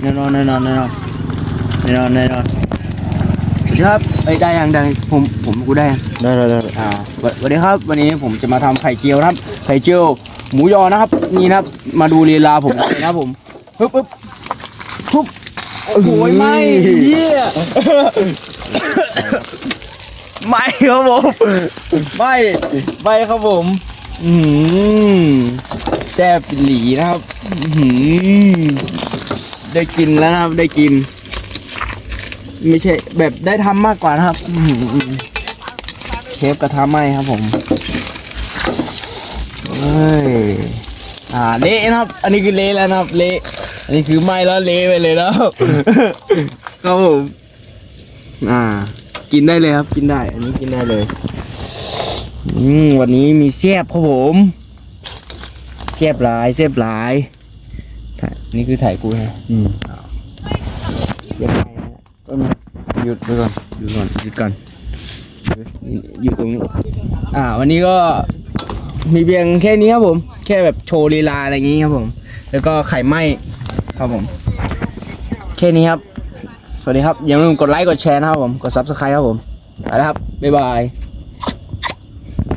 แน่นอนแน่นอนแน่นอนแน่นอนแน่นอนสวัสดีครับเอ้ยได้ยังได้ผมผมกูได้ยังได้ได้ได้อ่าสวัสสวัสดีครับ วันนี้ผมจะมาทำไข่เจียวนะครับ ไข่เจียวหมูยอนะครับ นี่นะครับ มาดูลีลาผมเลยนะครับผมปึ๊บปึ๊บปึ๊บโอ้โหไม่เยี่ยไม่ครับผมไม่ไม่ครับผม อืมแซ่บหลีนะครับ อื้อหือ ได้กินแล้วนะครับ ได้กิน ไม่ใช่แบบได้ทำมากกว่านะครับเชฟกระทะไหมครับผมเฮ้ยอ่าเละนะครับ อันนี้คือเละแล้วนะครับเละอันนี้คือไหมแล้วเละไปเลยแล้วครับผมอ่า กินได้เลยครับ กินได้ อันนี้กินได้เลยอืมวันนี้มีเสียบครับผมเสียบหลายเสียบหลาย ถ่ายนี่คือถ่ายกูใช่ไหมอืมเสียบหลายนะต้นไม้หยุดไปก่อนหยุดก่อนหยุดก่อนอยู่ตรงนี้ อ่า วันนี้ก็มีเพียงแค่นี้ครับผม แค่แบบโชว์ลีลาอะไรอย่างงี้ครับผม แล้วก็ไข่ไหม้ครับผม แค่นี้ครับ สวัสดีครับ อย่าลืมกดไลค์ กดแชร์นะครับผม กด subscribe ครับผมไปแล้วครับ บ๊ายบาย